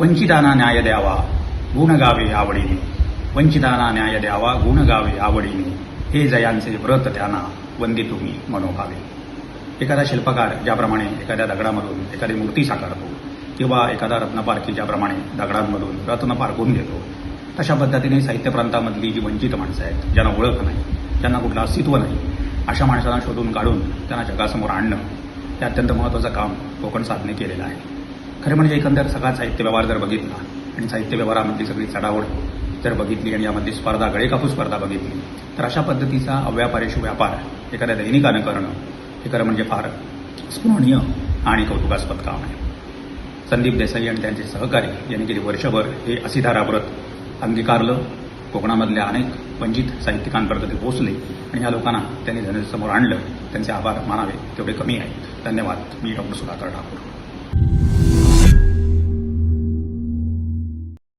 वंचितांना न्याय द्यावा गुणगावे आवडीने वंचितांना न्याय द्यावा गुणगावे आवडीने हे जयांचे व्रत त्यांना वंदी तुम्ही मनोभावे एखादा शिल्पकार ज्याप्रमाणे एखाद्या दगडामधून एखादी मूर्ती साकारतो किंवा एखादा रत्नपारखी ज्याप्रमाणे दगडांमधून रत्न पारखून घेतो तशा पद्धतीने साहित्य प्रांतामधली जी वंचित माणसं आहेत ज्यांना ओळख नाही ज्यांना कुठलं अस्तित्व नाही अशा माणसांना शोधून काढून त्यांना जगासमोर आणणं हे अत्यंत महत्त्वाचं काम कोकण साधने केलेलं आहे खरं म्हणजे एकंदर सगळा साहित्य व्यवहार जर बघितला आणि साहित्य व्यवहारामधली सगळी चढावड जर बघितली आणि यामधली स्पर्धा गळेकापू स्पर्धा बघितली तर अशा पद्धतीचा अव्यापारेश व्यापार एखाद्या दैनिकानं करणं हे खरं म्हणजे फार स्मरणीय आणि कौतुकास्पद काम आहे. संदीप देसाई आणि त्यांचे सहकारी यांनी गेली वर्षभर हे असीधारा व्रत अंगीकारलं. कोकणामधल्या अनेक वंचित साहित्यिकांपर्यंत ते पोहोचले आणि ह्या लोकांना त्यांनी जनतेसमोर आणलं. त्यांचे आभार मानावे तेवढे कमी आहेत. धन्यवाद. मी डॉक्टर सुधाकर ठाकूर.